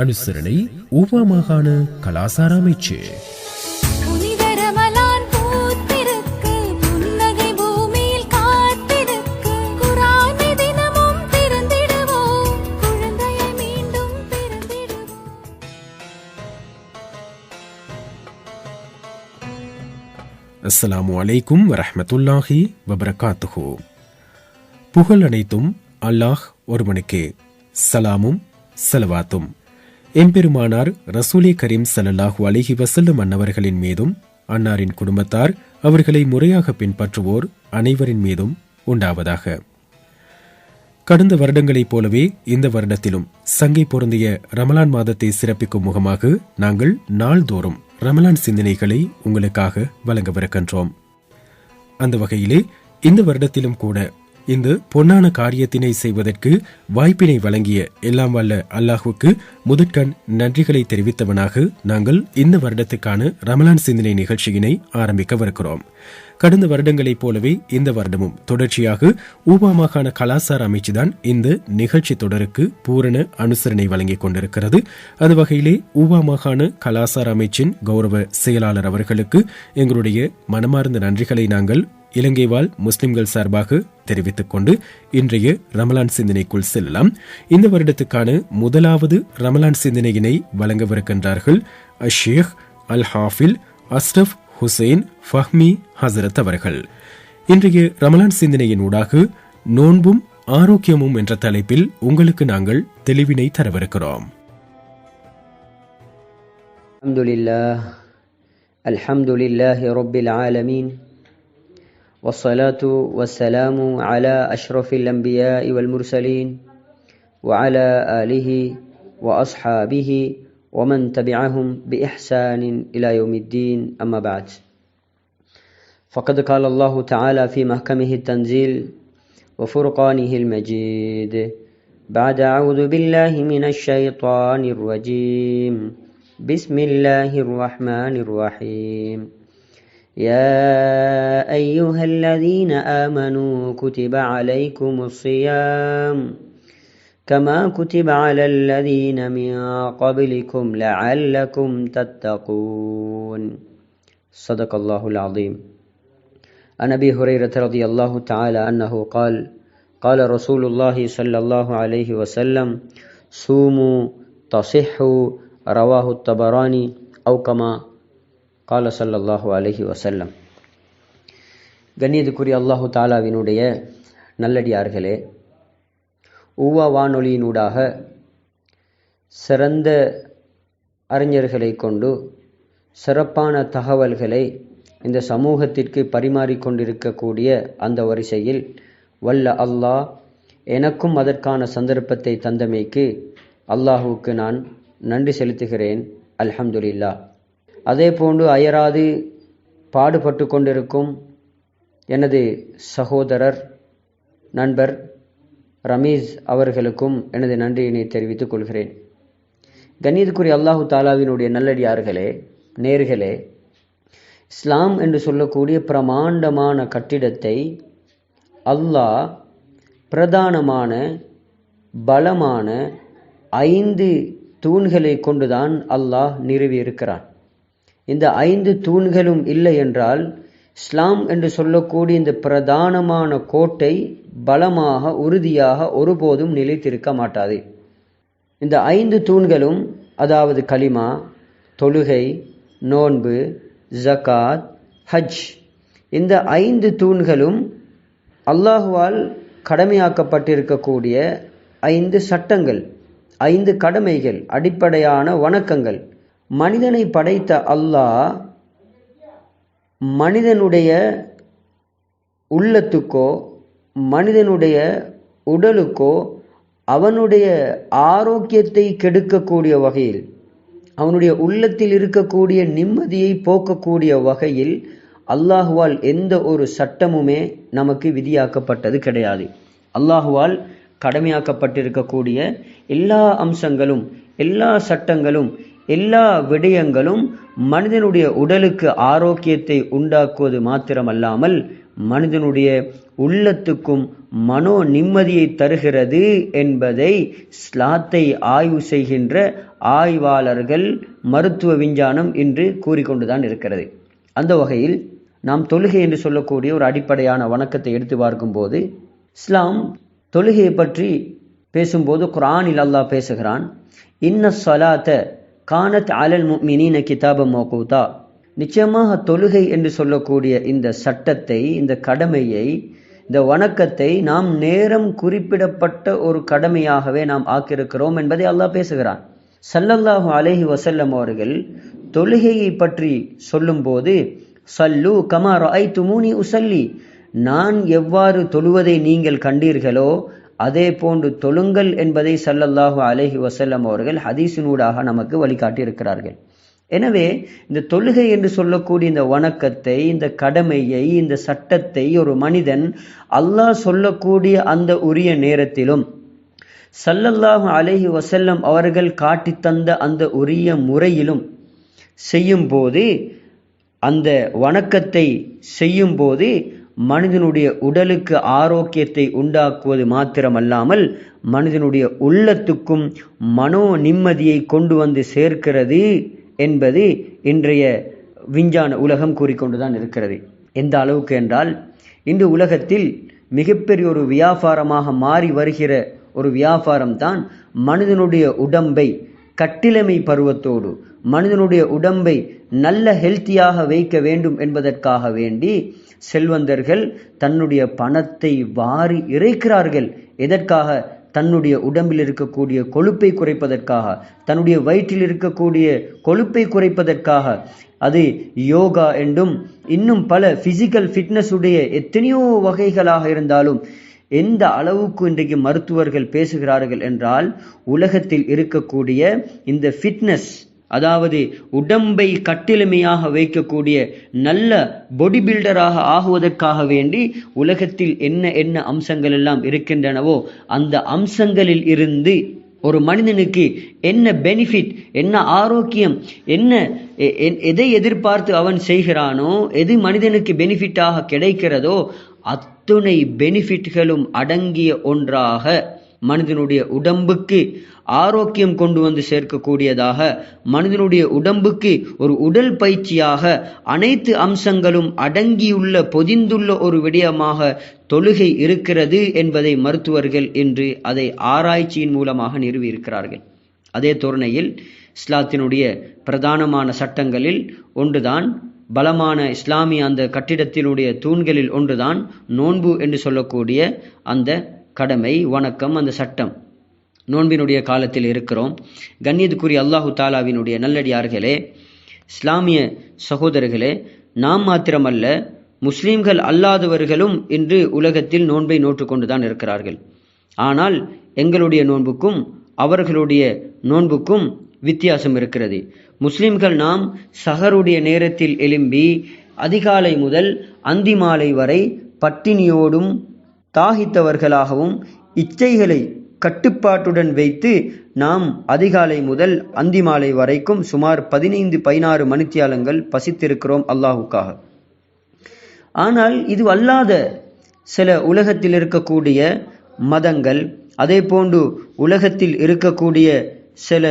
அனுசரணை ஊவா மாகாண கலாசார அமைச்சு. அஸ்ஸலாமு அலைக்கும் வரஹ்மத்துல்லாஹி வபரகாத்துஹு. புகழ் அனைத்தும் அல்லாஹ் ஒருவனுக்கே சலாமும் சலவாத்தும். எம்பெருமானார் ரசூலே கரீம் சல்லாஹூ அலிஹி வசல்லும் அன்னவர்களின் மீதும் அன்னாரின் குடும்பத்தார் அவர்களை முறையாக பின்பற்றுவோர் அனைவரின் மீதும் உண்டாவதாக. கடந்த வருடங்களைப் போலவே இந்த வருடத்திலும் சங்கை பொருந்திய ரமலான் மாதத்தை சிறப்பிக்கும் முகமாக நாங்கள் நாள்தோறும் ரமலான் சிந்தனைகளை உங்களுக்காக வழங்கவிருக்கின்றோம். அந்த வகையிலே இந்த வருடத்திலும் கூட இந்த பொன்னான காரியத்தினை செய்வதற்கு வாய்ப்பினை வழங்கிய எல்லாம் வல்ல அல்லாஹுக்கு முதற்கண் நன்றிகளை தெரிவித்தவனாக நாங்கள் இந்த வருடத்துக்கான ரமலான் சிந்தனை நிகழ்ச்சியினை ஆரம்பிக்கவிருக்கிறோம். கடந்த வருடங்களைப் போலவே இந்த வருடமும் தொடர்ச்சியாக ஊபா மாகாண கலாசார அமைச்சுதான் இந்த நிகழ்ச்சி தொடருக்கு பூரண அனுசரணை வழங்கிக் கொண்டிருக்கிறது. அது வகையிலே ஊபா மாகாண கலாசார அமைச்சின் கௌரவ செயலாளர் அவர்களுக்கு எங்களுடைய மனமார்ந்த நன்றிகளை நாங்கள் இலங்கை வாழ் முஸ்லிம்கள் சார்பாக தெரிவித்துக் கொண்டு இன்றைய ரமலான் சிந்தனைக்குள் செல்லலாம் இந்த வருடத்துக்கான முதலாவது ரமலான் சிந்தனையினை வழங்கவிருக்கின்றார்கள் அஷேக் அல் ஹாஃபில் அஸ்ரப் ஹுசைன் ஃபஹ்மி ஹசரத் அவர்கள் இன்றைய ரமலான் சிந்தனையின் ஊடாக நோன்பும் ஆரோக்கியமும் என்ற தலைப்பில் உங்களுக்கு நாங்கள் தெளிவினை தரவிருக்கிறோம் الحمد لله الحمد لله رب العالمين والصلاة والسلام على أشرف الأنبياء والمرسلين وعلى آله وأصحابه ومن تبعهم بإحسان إلى يوم الدين. أما بعد فقد قال الله تعالى في محكمه التنزيل وفرقانه المجيد بعد أعوذ بالله من الشيطان الرجيم. بسم الله الرحمن الرحيم. يا أيها الذين آمنوا كتب عليكم الصيام كما كتب على الذين من قبلكم لعلكم تتقون. صدق الله العظيم. عن أبي هريرة رضي الله تعالى عنه قال قال رسول الله صلى الله عليه وسلم صوموا تصحوا رواه الطبراني أو كما கால சல்லல்லாஹு அலஹி வசல்லம் கண்ணியத்துக்குரிய அல்லாஹு தாலாவினுடைய நல்லடியார்களே உவா வானொலியினூடாக சிறந்த அறிஞர்களை கொண்டு சிறப்பான தகவல்களை இந்த சமூகத்திற்கு பரிமாறிக்கொண்டிருக்கக்கூடிய அந்த வரிசையில் வல்ல அல்லாஹ் எனக்கும் அதற்கான சந்தர்ப்பத்தை தந்தமைக்கு அல்லாஹுவுக்கு நான் நன்றி செலுத்துகிறேன். அல்ஹம்துலில்லா அதே போன்று அயராது பாடுபட்டு கொண்டிருக்கும் எனது சகோதரர் நண்பர் ரமீஸ் அவர்களுக்கும் எனது நன்றியினை தெரிவித்துக் கொள்கிறேன். கண்ணியத்துக்குரிய அல்லாஹு தாலாவினுடைய நல்லடியார்களே நேர்களே இஸ்லாம் என்று சொல்லக்கூடிய பிரமாண்டமான கட்டிடத்தை அல்லாஹ் பிரதானமான பலமான ஐந்து தூண்களை கொண்டுதான் அல்லாஹ் நிறுவியிருக்கிறான். இந்த ஐந்து தூண்களும் இல்லை என்றால் இஸ்லாம் என்று சொல்லக்கூடிய இந்த பிரதானமான கோட்டை பலமாக உறுதியாக ஒருபோதும் நிலைத்திருக்க மாட்டாது. இந்த ஐந்து தூண்களும் அதாவது கலிமா தொழுகை நோன்பு ஜகாத் ஹஜ் இந்த ஐந்து தூண்களும் அல்லாஹுவால் கடமையாக்கப்பட்டிருக்கக்கூடிய ஐந்து சட்டங்கள் ஐந்து கடமைகள் அடிப்படையான வணக்கங்கள். மனிதனை படைத்த அல்லாஹ் மனிதனுடைய உள்ளத்துக்கோ மனிதனுடைய உடலுக்கோ அவனுடைய ஆரோக்கியத்தை கெடுக்கக்கூடிய வகையில் அவனுடைய உள்ளத்தில் இருக்கக்கூடிய நிம்மதியை போக்கக்கூடிய வகையில் அல்லாஹுவால் எந்த ஒரு சட்டமுமே நமக்கு விதியாக்கப்பட்டது கிடையாது. அல்லாஹுவால் கடமையாக்கப்பட்டிருக்கக்கூடிய எல்லா அம்சங்களும் எல்லா சட்டங்களும் எல்லா விடயங்களும் மனிதனுடைய உடலுக்கு ஆரோக்கியத்தை உண்டாக்குவது மாத்திரமல்லாமல் மனிதனுடைய உள்ளத்துக்கும் மனோ நிம்மதியை தருகிறது என்பதை ஸ்லாத்தை ஆய்வு செய்கின்ற ஆய்வாளர்கள் மருத்துவ விஞ்ஞானம் என்று கூறிக்கொண்டுதான் இருக்கிறது. அந்த வகையில் நாம் தொழுகை என்று சொல்லக்கூடிய ஒரு அடிப்படையான வணக்கத்தை எடுத்து பார்க்கும்போது இஸ்லாம் தொழுகையை பற்றி பேசும்போது குரானில் அல்லாஹ் பேசுகிறான் இன்ன ஸலாத்த கானத் அலல் முக்மினின கிதாபம் மோகூதா. நிச்சயமாக தொழுகை என்று சொல்லக்கூடிய இந்த சட்டத்தை இந்த கடமையை இந்த வணக்கத்தை நாம் நேரம் குறிப்பிடப்பட்ட ஒரு கடமையாகவே நாம் ஆக்கியிருக்கிறோம் என்பதை அல்லாஹ் பேசுகிறான். சல்லல்லாஹு அலைஹி வசல்லம் அவர்கள் தொழுகையை பற்றி சொல்லும்போது சல்லு கமாரோ ஐ துமூனி உசல்லி நான் எவ்வாறு தொழுவதை நீங்கள் கண்டீர்களோ அதே போன்று தொழுங்கள் என்பதை சல்லல்லாஹு அலைஹி வசல்லம் அவர்கள் ஹதீசினூடாக நமக்கு வழிகாட்டி இருக்கிறார்கள் எனவே இந்த தொழுகை என்று சொல்லக்கூடிய இந்த வணக்கத்தை இந்த கடமையை இந்த சட்டத்தை ஒரு மனிதன் அல்லாஹ் சொல்லக்கூடிய அந்த உரிய நேரத்திலும் சல்லல்லாஹு அலைஹி வசல்லம் அவர்கள் காட்டி தந்த அந்த உரிய முறையிலும் செய்யும்போது அந்த வணக்கத்தை செய்யும்போது மனிதனுடைய உடலுக்கு ஆரோக்கியத்தை உண்டாக்குவது மாத்திரமல்லாமல் மனிதனுடைய உள்ளத்துக்கும் மனோ நிம்மதியை கொண்டு வந்து சேர்க்கிறது என்பது இன்றைய விஞ்ஞான உலகம் கூறிக்கொண்டுதான் இருக்கிறது. எந்த அளவுக்கு என்றால் இன்று உலகத்தில் மிகப்பெரிய ஒரு வியாபாரமாக மாறி வருகிற ஒரு வியாபாரம் தான் மனிதனுடைய உடம்பை கட்டிலமை பருவத்தோடு மனிதனுடைய உடம்பை நல்ல ஹெல்த்தியாக வைக்க வேண்டும் என்பதற்காக வேண்டி செல்வந்தர்கள் தன்னுடைய பணத்தை வாரி இறைக்கிறார்கள். எதற்காக? தன்னுடைய உடம்பில் இருக்கக்கூடிய கொழுப்பை குறைப்பதற்காக தன்னுடைய வயிற்றில் இருக்கக்கூடிய கொழுப்பை குறைப்பதற்காக. அது யோகா என்றும் இன்னும் பல பிசிக்கல் ஃபிட்னஸ் உடைய எத்தனையோ வகைகளாக இருந்தாலும் எந்த அளவுக்கு இன்றைக்கு மருத்துவர்கள் பேசுகிறார்கள் என்றால் உலகத்தில் இருக்கக்கூடிய இந்த ஃபிட்னஸ் அதாவது உடம்பை கட்டிலுமையாக வைக்கக்கூடிய நல்ல பொடி பில்டராக ஆகுவதற்காக வேண்டி உலகத்தில் என்ன என்ன அம்சங்கள் எல்லாம் இருக்கின்றனவோ அந்த அம்சங்களில் இருந்து ஒரு மனிதனுக்கு என்ன பெனிஃபிட் என்ன ஆரோக்கியம் என்ன எ- எதை எதிர்பார்த்து அவன் செய்கிறானோ எது மனிதனுக்கு பெனிஃபிட்டாக கிடைக்கிறதோ அத்துணை பெனிஃபிட்களும் அடங்கிய ஒன்றாக மனிதனுடைய உடம்புக்கு ஆரோக்கியம் கொண்டு வந்து சேர்க்கக்கூடியதாக மனிதனுடைய உடம்புக்கு ஒரு உடல் பயிற்சியாக அனைத்து அம்சங்களும் அடங்கியுள்ள பொதிந்துள்ள ஒரு விடயமாக தொழுகை இருக்கிறது என்பதை மருத்துவர்கள் இன்று அதை ஆராய்ச்சியின் மூலமாக நிறுவியிருக்கிறார்கள். அதே தோரணையில் இஸ்லாத்தினுடைய பிரதானமான சட்டங்களில் ஒன்றுதான் பலமான இஸ்லாமிய அந்த கட்டிடத்தினுடைய தூண்களில் ஒன்றுதான் நோன்பு என்று சொல்லக்கூடிய அந்த கடமை வணக்கம் அந்த சட்டம். நோன்பினுடைய காலத்தில் இருக்கிறோம். கண்ணியத்துக்குரிய அல்லாஹு தாலாவினுடைய நல்லடியார்களே இஸ்லாமிய சகோதரர்களே நாம் மாத்திரமல்ல முஸ்லீம்கள் அல்லாதவர்களும் இன்று உலகத்தில் நோன்பை நோற்றுக்கொண்டுதான் இருக்கிறார்கள். ஆனால் எங்களுடைய நோன்புக்கும் அவர்களுடைய நோன்புக்கும் வித்தியாசம் இருக்கிறது. முஸ்லிம்கள் நாம் சஹருடைய நேரத்தில் எழும்பி அதிகாலை முதல் அந்தி மாலை வரை பட்டினியோடும் தாகித்தவர்களாகவும் இச்சைகளை கட்டுப்பாட்டுடன் வைத்து நாம் அதிகாலை முதல் அந்தி மாலை வரைக்கும் சுமார் பதினைந்து பதினாறு மணித்தியாலங்கள் பசித்திருக்கிறோம் அல்லாஹுக்காக. ஆனால் இது அல்லாத சில உலகத்தில் இருக்கக்கூடிய மதங்கள் அதே போன்று உலகத்தில் இருக்கக்கூடிய சில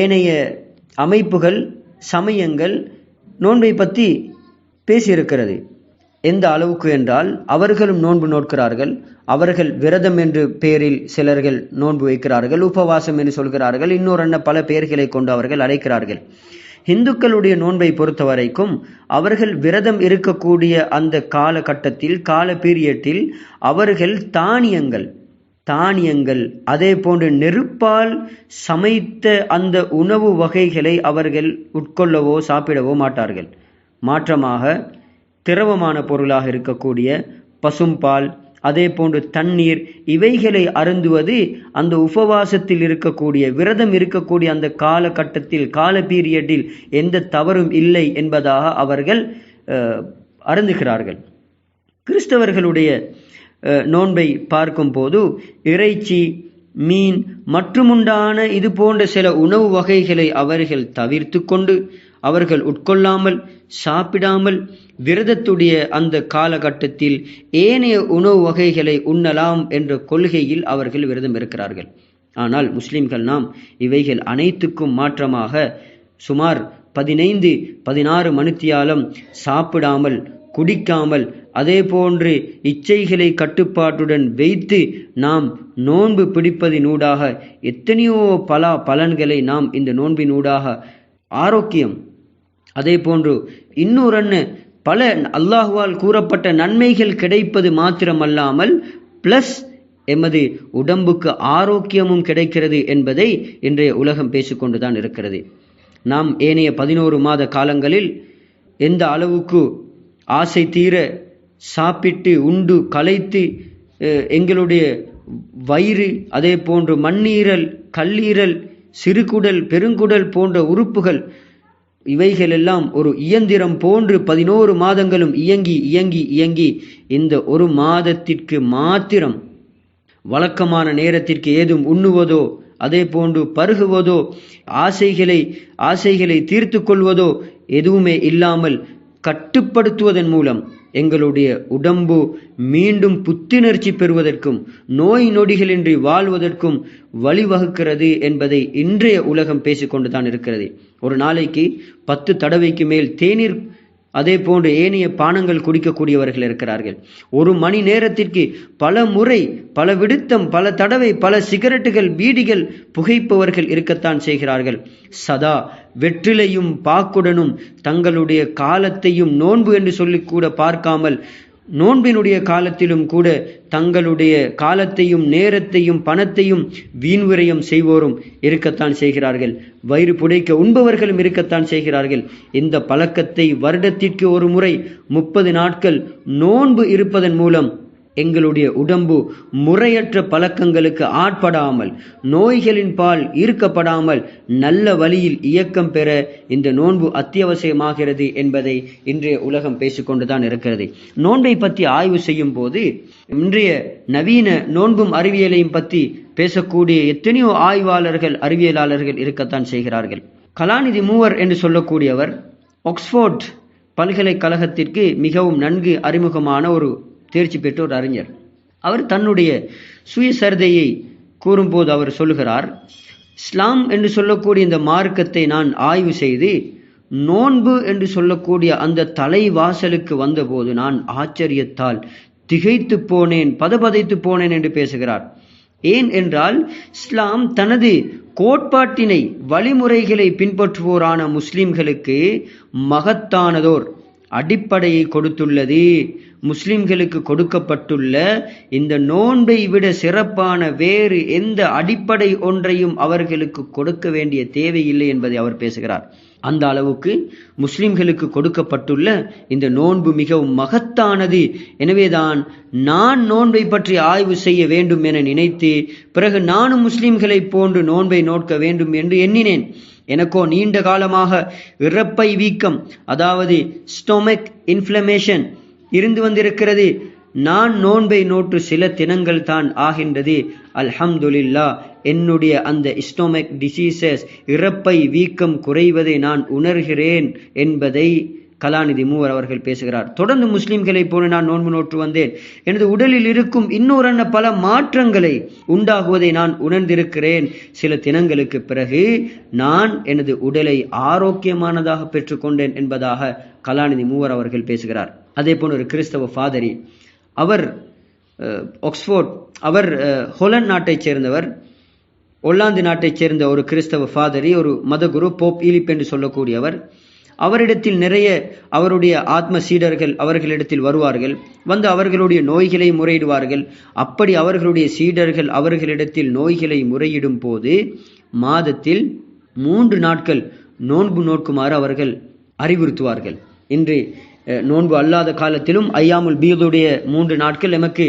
ஏனைய அமைப்புகள் சமயங்கள் நோன்பை பற்றி பேசியிருக்கிறது. எந்த அளவுக்கு என்றால் அவர்களும் நோன்பு நோட்கிறார்கள். அவர்கள் விரதம் என்று பெயரில் சிலர்கள் நோன்பு வைக்கிறார்கள் உபவாசம் என்று சொல்கிறார்கள் இன்னொரு என்ன பல பெயர்களை கொண்டு அவர்கள் அழைக்கிறார்கள். இந்துக்களுடைய நோன்பை பொறுத்த வரைக்கும் அவர்கள் விரதம் இருக்கக்கூடிய அந்த காலகட்டத்தில் கால பீரியட்டில் அவர்கள் தானியங்கள் தானியங்கள் அதே போன்று நெருப்பால் சமைத்த அந்த உணவு வகைகளை அவர்கள் உட்கொள்ளவோ சாப்பிடவோ மாட்டார்கள். மாற்றமாக திரவமான பொருளாக இருக்கக்கூடிய பசும்பால் அதே போன்று தண்ணீர் இவைகளை அருந்துவது அந்த உபவாசத்தில் இருக்கக்கூடிய விரதம் இருக்கக்கூடிய அந்த காலகட்டத்தில் கால பீரியடில் எந்த தவறும் இல்லை என்பதாக அவர்கள் அருந்துகிறார்கள். கிறிஸ்தவர்களுடைய நோன்பை பார்க்கும்போது இறைச்சி மீன் மற்றுமுண்டான இது போன்ற சில உணவு வகைகளை அவர்கள் தவிர்த்து கொண்டு அவர்கள் உட்கொள்ளாமல் சாப்பிடாமல் விரதத்துடைய அந்த காலகட்டத்தில் ஏனைய உணவு வகைகளை உண்ணலாம் என்ற கொள்கையில் அவர்கள் விரதம் இருக்கிறார்கள். ஆனால் முஸ்லிம்கள் நாம் இவைகள் அனைத்துக்கும் மாற்றமாக சுமார் பதினைந்து பதினாறு மணித்தியாலம் சாப்பிடாமல் குடிக்காமல் அதே போன்று இச்சைகளை கட்டுப்பாட்டுடன் வைத்து நாம் நோன்பு பிடிப்பதினூடாக எத்தனையோ பல பலன்களை நாம் இந்த நோன்பினூடாக ஆரோக்கியம். அதே போன்று இன்னொரு பல அல்லாஹுவால் கூறப்பட்ட நன்மைகள் கிடைப்பது மாத்திரமல்லாமல் பிளஸ் எமது உடம்புக்கு ஆரோக்கியமும் கிடைக்கிறது என்பதை இன்றைய உலகம் பேசிக்கொண்டுதான் இருக்கிறது. நாம் ஏனைய பதினோரு மாத காலங்களில் எந்த அளவுக்கு ஆசை தீர சாப்பிட்டு உண்டு களைத்து எங்களுடைய வயிறு அதே போன்று மண்ணீரல் கல்லீரல் சிறுகுடல் பெருங்குடல் போன்ற உறுப்புகள் இவைகளெல்லாம் ஒரு இயந்திரம் போன்று பதினோரு மாதங்களும் இயங்கி இயங்கி இயங்கி இந்த ஒரு மாதத்திற்கு மாத்திரம் வழக்கமான நேரத்திற்கு ஏதும் உண்ணுவதோ அதே போன்று பருகுவதோ ஆசைகளை ஆசைகளை தீர்த்து கொள்வதோ எதுவுமே இல்லாமல் கட்டுப்படுத்துவதன் மூலம் எங்களுடைய உடம்பு மீண்டும் புத்துணர்ச்சி பெறுவதற்கும் நோய் நொடிகளின்றி வாழ்வதற்கும் வழிவகுக்கிறது என்பதை இன்றைய உலகம் பேசிக்கொண்டுதான் இருக்கிறது. ஒரு நாளைக்கு பத்து தடவைக்கு மேல் தேநீர் அதே போன்று ஏனைய பானங்கள் குடிக்கக்கூடியவர்கள் இருக்கிறார்கள். ஒரு மணி நேரத்திற்கு பல முறை பல விடுத்தம் பல தடவை பல சிகரெட்டுகள் பீடிகள் புகைப்பவர்கள் இருக்கத்தான் செய்கிறார்கள். சதா வெற்றிலையும் பாக்குடனும் தங்களுடைய காலத்தையும் நோன்பு என்று சொல்லி கூட பார்க்காமல் நோன்பினுடைய காலத்திலும் கூட தங்களுடைய காலத்தையும் நேரத்தையும் பணத்தையும் வீண்விரயம் செய்வோரும் இருக்கத்தான் செய்கிறார்கள். வயிறு புடைக்க உண்பவர்களும் இருக்கத்தான் செய்கிறார்கள். இந்த பழக்கத்தை வருடத்திற்கு ஒரு முறை முப்பது நாட்கள் நோன்பு இருப்பதன் மூலம் எங்களுடைய உடம்பு முறையற்ற பழக்கங்களுக்கு ஆட்படாமல் நோய்களின் பால் ஈர்க்கப்படாமல் நல்ல வழியில் இயக்கம் பெற இந்த நோன்பு அத்தியாவசியமாகிறது என்பதை இன்றைய உலகம் பேசிக்கொண்டுதான் இருக்கிறது. நோன்பை பற்றி ஆய்வு செய்யும் போது இன்றைய நவீன நோன்பும் அறிவியலையும் பற்றி பேசக்கூடிய எத்தனையோ ஆய்வாளர்கள் அறிவியலாளர்கள் இருக்கத்தான் செய்கிறார்கள். கலாநிதி மூவர் என்று சொல்லக்கூடியவர் ஆக்ஸ்போர்ட் பல்கலைக்கழகத்திற்கு மிகவும் நன்கு அறிமுகமான ஒரு தேர்ச்சி பெற்ற ஒரு அறிஞர். அவர் தன்னுடைய சுயசரிதையை கூறும்போது அவர் சொல்லுகிறார் இஸ்லாம் என்று சொல்லக்கூடிய இந்த மார்க்கத்தை நான் ஆய்வு செய்து நோன்பு என்று சொல்லக்கூடிய அந்த தலைவாசலுக்கு வந்தபோது நான் ஆச்சரியத்தால் திகைத்து போனேன் பதபதைத்து போனேன் என்று பேசுகிறார். ஏன் என்றால் இஸ்லாம் தனது கோட்பாட்டினை வழிமுறைகளை பின்பற்றுவோரான முஸ்லிம்களுக்கு மகத்தானதோர். அடிப்படையை கொடுத்துள்ளது. முஸ்லிம்களுக்கு கொடுக்கப்பட்டுள்ள இந்த நோன்பை விட சிறப்பான வேறு எந்த அடிப்படை ஒன்றையும் அவர்களுக்கு கொடுக்க வேண்டிய தேவையில்லை என்பதை அவர் பேசுகிறார். அந்த அளவுக்கு முஸ்லிம்களுக்கு கொடுக்கப்பட்டுள்ள இந்த நோன்பு மிகவும் மகத்தானது. எனவேதான் நான் நோன்பை பற்றி ஆய்வு செய்ய வேண்டும் என நினைத்து பிறகு நானும் முஸ்லிம்களைப் போன்று நோன்பை நோட்க வேண்டும் என்று எண்ணினேன். எனக்கோ நீண்ட காலமாக இறப்பை வீக்கம் அதாவது ஸ்டொமக் இன்ஃப்ளமேஷன் இருந்து வந்திருக்கிறது. நான் நோன்பை நோற்று சில தினங்கள் தான் ஆகின்றது. அல்ஹம்துலில்லா என்னுடைய அந்த ஸ்டொமக் டிசீசஸ் இறப்பை வீக்கம் குறைவதை நான் உணர்கிறேன் என்பதை கலாநிதி மூவர் அவர்கள் பேசுகிறார். தொடர்ந்து முஸ்லிம்களை போல நான் நோன்பு நோற்று வந்தேன். எனது உடலில் இருக்கும் இன்னொரு பல மாற்றங்களை உண்டாகுவதை நான் உணர்ந்திருக்கிறேன். சில தினங்களுக்கு பிறகு நான் எனது உடலை ஆரோக்கியமானதாக பெற்றுக்கொண்டேன் என்பதாக கலாநிதி மூவர் அவர்கள் பேசுகிறார். அதே போல் ஒரு கிறிஸ்தவ ஃபாதரி அவர் ஆக்ஸ்போர்ட் அவர் ஹொலன் நாட்டைச் சேர்ந்தவர். ஒல்லாந்து நாட்டைச் சேர்ந்த ஒரு கிறிஸ்தவ ஃபாதரி ஒரு மதகுரு போப் ஈலிப் என்று சொல்லக்கூடியவர். அவரிடத்தில் நிறைய அவருடைய ஆத்ம சீடர்கள் அவர்களிடத்தில் வருவார்கள். வந்து அவர்களுடைய நோய்களை முறையிடுவார்கள். அப்படி அவர்களுடைய சீடர்கள் அவர்களிடத்தில் நோய்களை முறையிடும் போது மாதத்தில் மூன்று நாட்கள் நோன்பு நோக்குமாறு அவர்கள் அறிவுறுத்துவார்கள். இன்று நோன்பு அல்லாத காலத்திலும் ஐயாமுல் பீதுடைய மூன்று நாட்கள் எமக்கு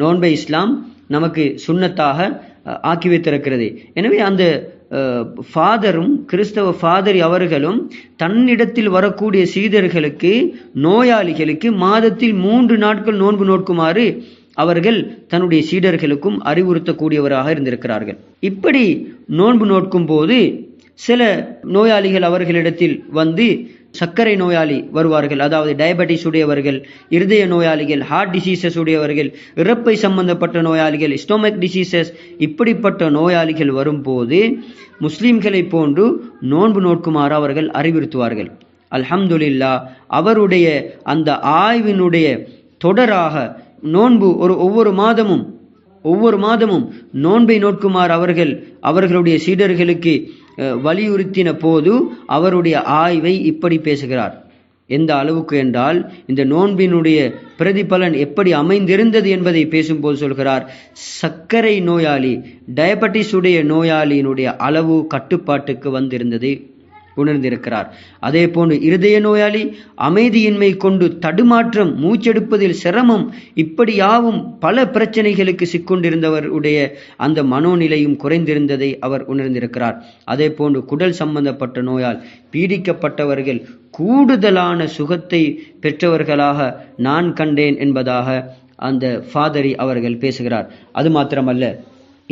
நோன்பை இஸ்லாம் நமக்கு சுண்ணத்தாக ஆக்கி வைத்திருக்கிறது. எனவே அந்த ஃபாதரும் கிறிஸ்தவ ஃபாதர் அவர்களும் தன்னிடத்தில் வரக்கூடிய சீடர்களுக்கு நோயாளிகளுக்கு மாதத்தில் மூன்று நாட்கள் நோன்பு நோக்குமாறு அவர்கள் தன்னுடைய சீடர்களுக்கும் அறிவுறுத்தக்கூடியவராக இருந்திருக்கிறார்கள். இப்படி நோன்பு நோக்கும் போது சில நோயாளிகள் அவர்களிடத்தில் வந்து சர்க்கரை நோயாளி வருவார்கள். அதாவது டயபெட்டிஸ் உடையவர்கள் இருதய நோயாளிகள் ஹார்ட் டிசீசஸ் உடையவர்கள் இறப்பை சம்பந்தப்பட்ட நோயாளிகள் ஸ்டொமக் டிசீசஸ் இப்படிப்பட்ட நோயாளிகள் வரும்போது முஸ்லீம்களைப் போன்று நோன்பு நோக்குமாறு அவர்கள் அறிவுறுத்துவார்கள். அல்ஹம்துலில்லா அவருடைய அந்த ஆய்வினுடைய தொடராக நோன்பு ஒரு ஒவ்வொரு மாதமும் ஒவ்வொரு மாதமும் நோன்பை நோக்குமாறு அவர்கள் அவர்களுடைய சீடர்களுக்கு வலியுறுத்தின போது அவருடைய ஆய்வை இப்படி பேசுகிறார். எந்த அளவுக்கு என்றால் இந்த நோன்பினுடைய பிரதிபலன் எப்படி அமைந்திருந்தது என்பதை பேசும்போது சொல்கிறார். சர்க்கரை நோயாளி டயபெட்டிஸ் உடைய நோயாளியினுடைய அளவு கட்டுப்பாட்டுக்கு வந்திருந்தது. உணர்ந்திருக்கிறார். அதே போன்று இருதய நோயாளி அமைதியின்மை கொண்டு தடுமாற்றம் மூச்செடுப்பதில் சிரமம் இப்படி யாவும் பல பிரச்சனைகளுக்கு சிக்கொண்டிருந்தவருடைய அந்த மனோநிலையும் குறைந்திருந்ததை அவர் உணர்ந்திருக்கிறார். அதே போன்று குடல் சம்பந்தப்பட்ட நோயால் பீடிக்கப்பட்டவர்கள் கூடுதலான சுகத்தை பெற்றவர்களாக நான் கண்டேன் என்பதாக அந்த ஃபாதரி அவர்கள் பேசுகிறார். அது மாத்திரமல்ல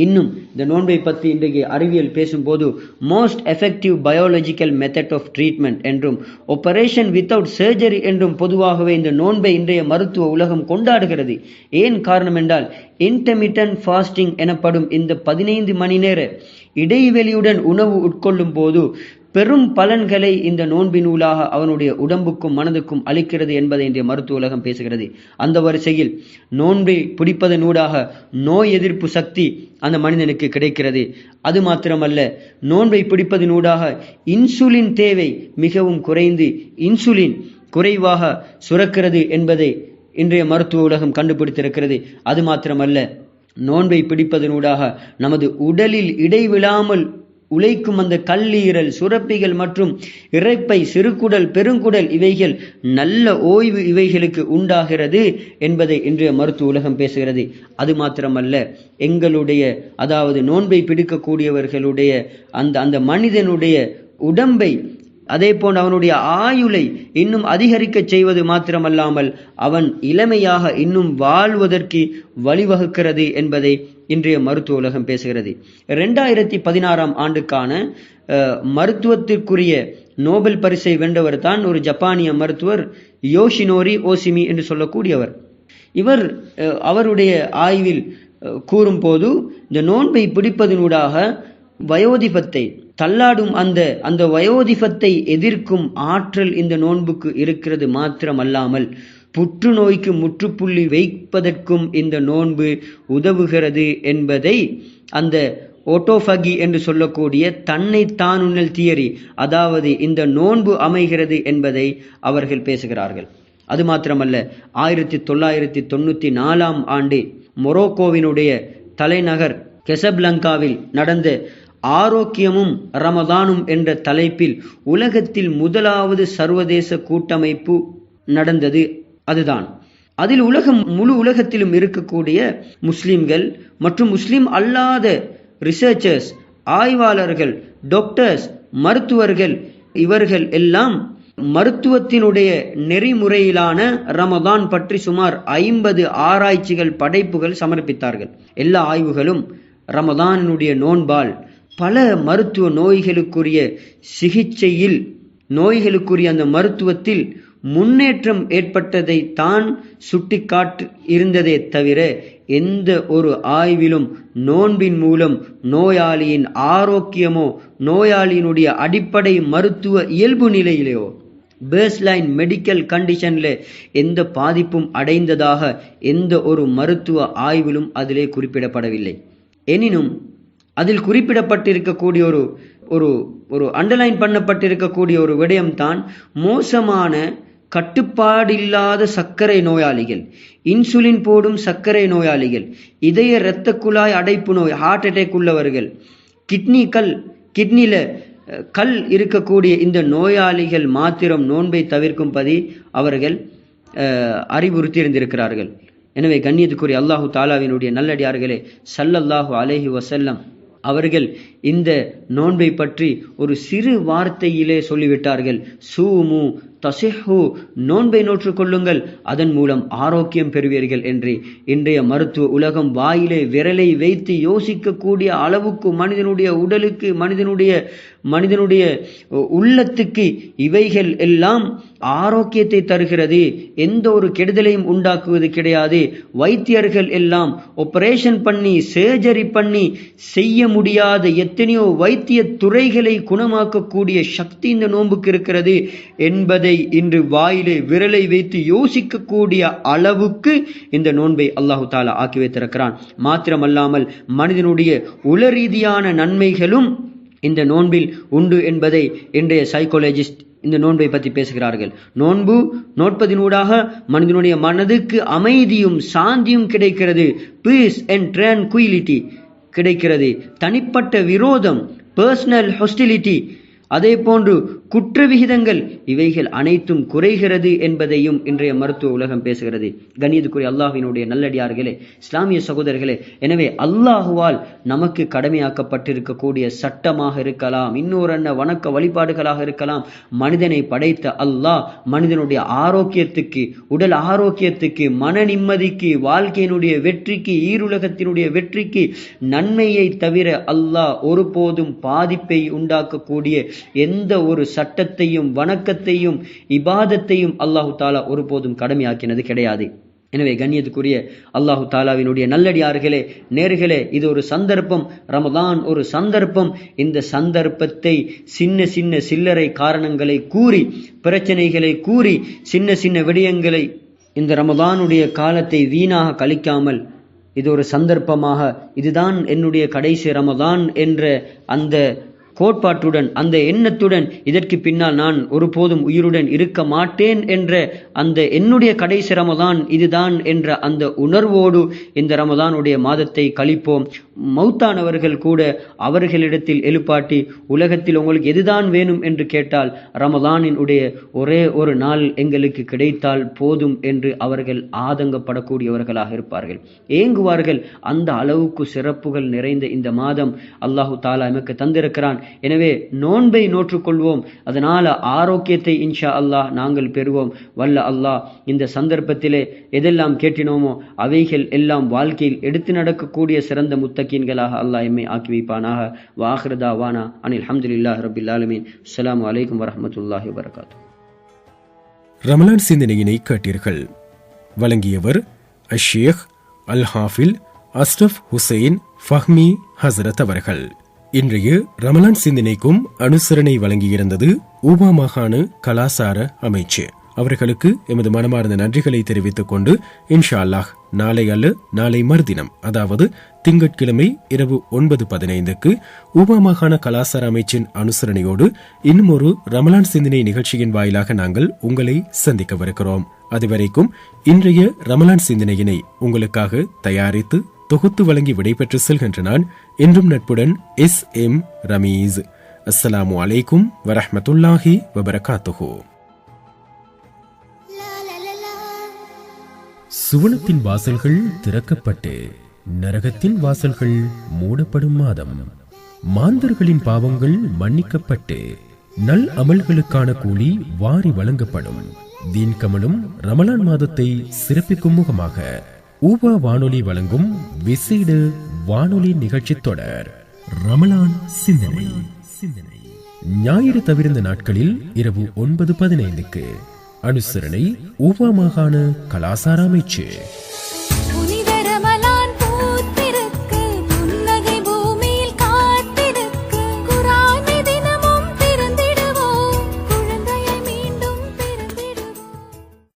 இன்னும் இந்த நோன்பை பற்றி இன்றைக்கு அறிவியல் பேசும்போது most effective biological method of treatment என்றும் ஆபரேஷன் வித்தவுட் சர்ஜரி என்றும் பொதுவாகவே இந்த நோன்பை இன்றைய மருத்துவ உலகம் கொண்டாடுகிறது. ஏன் காரணம் என்றால் இன்டர்மிட்டன் ஃபாஸ்டிங் எனப்படும் இந்த பதினைந்து மணி நேர இடைவெளியுடன் உணவு உட்கொள்ளும் போது பெரும் பலன்களை இந்த நோன்பினூலாக அவனுடைய உடம்புக்கும் மனதுக்கும் அளிக்கிறது என்பதை இன்றைய மருத்துவ உலகம் பேசுகிறது. அந்த வரிசையில் நோன்பை பிடிப்பதனூடாக நோய் எதிர்ப்பு சக்தி அந்த மனிதனுக்கு கிடைக்கிறது. அது மாத்திரமல்ல நோன்பை பிடிப்பதனூடாக இன்சுலின் தேவை மிகவும் குறைந்து இன்சுலின் குறைவாக சுரக்கிறது என்பதை இன்றைய மருத்துவ உலகம் கண்டுபிடித்திருக்கிறது. அது மாத்திரமல்ல நோன்பை பிடிப்பதனூடாக நமது உடலில் இடைவிடாமல் உழைக்கும் அந்த கல்லீரல் சுரப்பிகள் மற்றும் இறைப்பை சிறுகுடல் பெருங்குடல் இவைகள் நல்ல ஓய்வு இவைகளுக்கு உண்டாகிறது என்பதை இன்றைய மருத்துவ உலகம் பேசுகிறது. அது மாத்திரமல்ல எங்களுடைய அதாவது நோன்பை பிடிக்கக்கூடியவர்களுடைய அந்த அந்த மனிதனுடைய உடம்பை அதே போன்று அவனுடைய ஆயுளை இன்னும் அதிகரிக்கச் செய்வது மாத்திரமல்லாமல் அவன் இளமையாக இன்னும் வாழ்வதற்கு வழிவகுக்கிறது என்பதை இன்றைய மருத்துவ உலகம் பேசுகிறது. ரெண்டாயிரத்தி பதினாறாம் ஆண்டுக்கான மருத்துவத்திற்குரிய நோபல் பரிசை வென்றவர் தான் ஒரு ஜப்பானிய மருத்துவர் யோஷினோரி ஓசிமி என்று சொல்லக்கூடியவர். இவர் அவருடைய ஆய்வில் கூறும்போது இந்த நோன்பை பிடிப்பதனூடாக வயோதிபத்தை தள்ளாடும் அந்த அந்த வயோதிபத்தை எதிர்க்கும் ஆற்றல் இந்த நோன்புக்கு இருக்கிறது மாத்திரமல்லாமல் புற்றுநோய்க்கு முற்றுப்புள்ளி வைப்பதற்கும் இந்த நோன்பு உதவுகிறது என்பதை அந்த ஓட்டோஃபகி என்று சொல்லக்கூடிய தன்னை தானுண்ணல் தியரி அதாவது இந்த நோன்பு அமைகிறது என்பதை அவர்கள் பேசுகிறார்கள். அது மாத்திரமல்ல ஆயிரத்தி தொள்ளாயிரத்தி தொண்ணூற்றி நாலாம் ஆண்டு மொரோக்கோவினுடைய தலைநகர் கெசப்லங்காவில் நடந்த ஆரோக்கியமும் ரமதானும் என்ற தலைப்பில் உலகத்தில் முதலாவது சர்வதேச கூட்டமைப்பு நடந்தது அதுதான். அதில் உலகம் முழு உலகத்திலும் இருக்கக்கூடிய முஸ்லிம்கள் மற்றும் முஸ்லிம் அல்லாத ரிசர்ச்சர்ஸ் ஆய்வாளர்கள் டாக்டர்ஸ் மருத்துவர்கள் இவர்கள் எல்லாம் மருத்துவத்தினுடைய நெறிமுறையிலான ரமதான் பற்றி சுமார் ஐம்பது ஆராய்ச்சிகள் படைப்புகள் சமர்ப்பித்தார்கள். எல்லா ஆய்வுகளும் ரமதானினுடைய நோன்பால் பல மருத்துவ நோய்களுக்குரிய சிகிச்சையில் நோய்களுக்குரிய அந்த மருத்துவத்தில் முன்னேற்றம் ஏற்பட்டதை தான் சுட்டிக்காட்டு இருந்ததே தவிர எந்த ஒரு ஆய்விலும் நோன்பின் மூலம் நோயாளியின் ஆரோக்கியமோ நோயாளியினுடைய அடிப்படை மருத்துவ இயல்பு நிலையிலேயோ பேஸ்லைன் மெடிக்கல் கண்டிஷனில் எந்த பாதிப்பும் அடைந்ததாக எந்த ஒரு மருத்துவ ஆய்விலும் அதிலே குறிப்பிடப்படவில்லை. எனினும் அதில் குறிப்பிடப்பட்டிருக்கக்கூடிய ஒரு ஒரு ஒரு அண்டர்லைன் பண்ணப்பட்டிருக்கக்கூடிய ஒரு விடயம்தான் மோசமான கட்டுப்பாடில்லாத சர்க்கரை நோயாளிகள் இன்சுலின் போடும் சர்க்கரை நோயாளிகள் இதய இரத்த குழாய் அடைப்பு நோய் ஹார்ட் அட்டாக் உள்ளவர்கள் கிட்னி கல் கிட்னியில் கல் இருக்கக்கூடிய இந்த நோயாளிகள் மாத்திரம் நோன்பை தவிர்க்கும்படி அவர்கள் அறிவுறுத்தியிருந்திருக்கிறார்கள் அறிவுறுத்தி இருந்திருக்கிறார்கள். எனவே கண்ணியத்துக்குரிய அல்லாஹு தாலாவினுடைய நல்லடியார்களே சல்லல்லாஹு அலேஹி வசல்லம் அவர்கள் இந்த நோன்பை பற்றி ஒரு சிறு வார்த்தையிலே சொல்லிவிட்டார்கள். சூமு தசிஹு நோன்பை நோற்று கொள்ளுங்கள் அதன் மூலம் ஆரோக்கியம் பெறுவீர்கள் என்று. இன்றைய மருத்துவ உலகம் வாயிலே விரலை வைத்து யோசிக்கக்கூடிய அளவுக்கு மனிதனுடைய உடலுக்கு மனிதனுடைய மனிதனுடைய உள்ளத்துக்கு இவைகள் எல்லாம் ஆரோக்கியத்தை தருகிறது. எந்த ஒரு கெடுதலையும் உண்டாக்குவது கிடையாது. வைத்தியர்கள் எல்லாம் ஆபரேஷன் பண்ணி சர்ஜரி பண்ணி செய்ய முடியாத எத்தனையோ வைத்திய துறைகளை குணமாக்கக்கூடிய சக்தி இந்த நோன்புக்கு இருக்கிறது. என்பதை இன்று வாயிலே விரலை வைத்து யோசிக்கக்கூடிய அளவுக்கு இந்த நோன்பை அல்லாஹு தாலா ஆக்கி வைத்திருக்கிறான். மாத்திரமல்லாமல் மனிதனுடைய உளரீதியான நன்மைகளும் இந்த நோன்பில் உண்டு என்பதை இன்றைய சைக்காலஜிஸ்ட் இந்த நோன்பை பற்றி பேசுகிறார்கள். நோன்பு நோட்பதினூடாக மனிதனுடைய மனதுக்கு அமைதியும் சாந்தியும் கிடைக்கிறது. பீஸ் அண்ட் ட்ரான்குயிலிட்டி கிடைக்கிறது. தனிப்பட்ட விரோதம் பர்சனல் ஹொஸ்டிலிட்டி அதே போன்று குற்ற விகிதங்கள் இவைகள் அனைத்தும் குறைகிறது என்பதையும் இன்றைய மருத்துவ உலகம் பேசுகிறது. கண்ணியத்துக்குரிய அல்லாஹினுடைய நல்லடியார்களே இஸ்லாமிய சகோதரர்களே எனவே அல்லாஹுவால் நமக்கு கடமையாக்கப்பட்டிருக்கக்கூடிய சட்டமாக இருக்கலாம் இன்னொரு அன்ன வணக்க வழிபாடுகளாக இருக்கலாம் மனிதனை படைத்த அல்லாஹ் மனிதனுடைய ஆரோக்கியத்துக்கு உடல் ஆரோக்கியத்துக்கு மன நிம்மதிக்கு வாழ்க்கையினுடைய வெற்றிக்கு ஈருலகத்தினுடைய வெற்றிக்கு நன்மையை தவிர அல்லாஹ் ஒருபோதும் பாதிப்பை உண்டாக்கக்கூடிய எந்த ஒரு சட்டத்தையும் வணக்கத்தையும் இபாதத்தையும் அல்லாஹு தாலா ஒருபோதும் கடமையாக்கினது கிடையாது. எனவே கண்ணியத்துக்குரிய அல்லாஹு தாலாவினுடைய நல்லடியார்களே நேர்களே இது ஒரு சந்தர்ப்பம் ரமதான் ஒரு சந்தர்ப்பம். இந்த சந்தர்ப்பத்தை சின்ன சின்ன சில்லறை காரணங்களை கூறி பிரச்சனைகளை கூறி சின்ன சின்ன விடயங்களை இந்த ரமதானுடைய காலத்தை வீணாக கழிக்காமல் இது ஒரு சந்தர்ப்பமாக இதுதான் என்னுடைய கடைசி ரமதான் என்ற அந்த கோட்பாட்டுடன் அந்த எண்ணத்துடன் இதற்கு பின்னால் நான் ஒருபோதும் உயிருடன் இருக்க மாட்டேன் என்ற அந்த என்னுடைய கடைசி ரமதான் இதுதான் என்ற அந்த உணர்வோடு இந்த ரமதானுடைய மாதத்தை கழிப்போம். மௌத்தானவர்கள் கூட அவர்களிடத்தில் எழுப்பாட்டி உலகத்தில் உங்களுக்கு எதுதான் வேணும் என்று கேட்டால் ரமதானின் உடைய ஒரே ஒரு நாள் எங்களுக்கு கிடைத்தால் போதும் என்று அவர்கள் ஆதங்கப்படக்கூடியவர்களாக இருப்பார்கள். ஏங்குவார்கள் அந்த அளவுக்கு சிறப்புகள் நிறைந்த இந்த மாதம் அல்லாஹு தாலா எமக்கு தந்திருக்கிறான். எனவே நோன்பை நோற்றுக்கொள்வோம். அதனால் ஆரோக்கியத்தை இன்ஷா அல்லாஹ் நாங்கள் பெறுவோம். வல்ல அல்லாஹ் இந்த சந்தர்ப்பத்திலே எதெல்லாம் கேட்டினோமோ அவைகள் எல்லாம் வாழ்க்கையில் எடுத்து நடக்கக்கூடிய சிறந்த முத்தக்கீன்களாக அல்லாஹ் எம்மை ஆக்கி வைப்பானாக. வாஹ்ரதா வானா அனில் அஹமதுல்லாஹ் ரபில் ஆலமீன். அஸ்லாம் வலைக்கம் வரமத்துல்லாஹி வரகாத்து ரமலான் சிந்தனையினை கேட்டீர்கள். வழங்கியவர் அஷேக் அல் ஹாஃபில் அஸ்டப் ஹுசைன் ஃபஹ்மி ஹசரத் அவர்கள். இன்றைய ரமலான் சிந்தனைக்கும் அனுசரணை வழங்கியிருந்தது ஊபா மாகாண கலாசார அமைச்சு. அவர்களுக்கு எமது மனமார்ந்த நன்றிகளை தெரிவித்துக் கொண்டு இன்ஷா அல்லாஹ் நாளை அல்ல நாளை மறுதினம் அதாவது திங்கட்கிழமை இரவு ஒன்பது பதினைந்துக்கு ஊபா மாகாண கலாசார அமைச்சின் அனுசரணையோடு இன்னும் ஒரு ரமலான் சிந்தனை நிகழ்ச்சியின் வாயிலாக நாங்கள் உங்களை சந்திக்கவிருக்கிறோம். அதுவரைக்கும் இன்றைய ரமலான் சிந்தனையினை உங்களுக்காக தயாரித்து தொகுத்து வழங்கி விடைபெற்று செல்கின்ற நான் என்றும் நட்புடன் எஸ் எம் ரமீஸ். அஸ்ஸலாமு அலைக்கும் வரஹ்மத்துல்லாஹி வபரகாத்துஹு. சுவனத்தின் வாசல்கள் திறக்கப்பட்டு நரகத்தின் வாசல்கள் மூடப்படும் மாதம். மாந்தர்களின் பாவங்கள் மன்னிக்கப்பட்டு நல் அமல்களுக்கான கூலி வாரி வழங்கப்படும். தீன்கமலும் ரமலான் மாதத்தை சிறப்பிக்கும் முகமாக உப வானொலி வழங்கும் விசேட வானொலி நிகழ்ச்சி தொடர் ரமலான் சிந்தனை. சிந்தனை ஞாயிறு தவிர்ந்த நாட்களில் இரவு ஒன்பது பதினைந்துக்கு அனுசரணை உப மாகாண கலாசார அமைச்சு.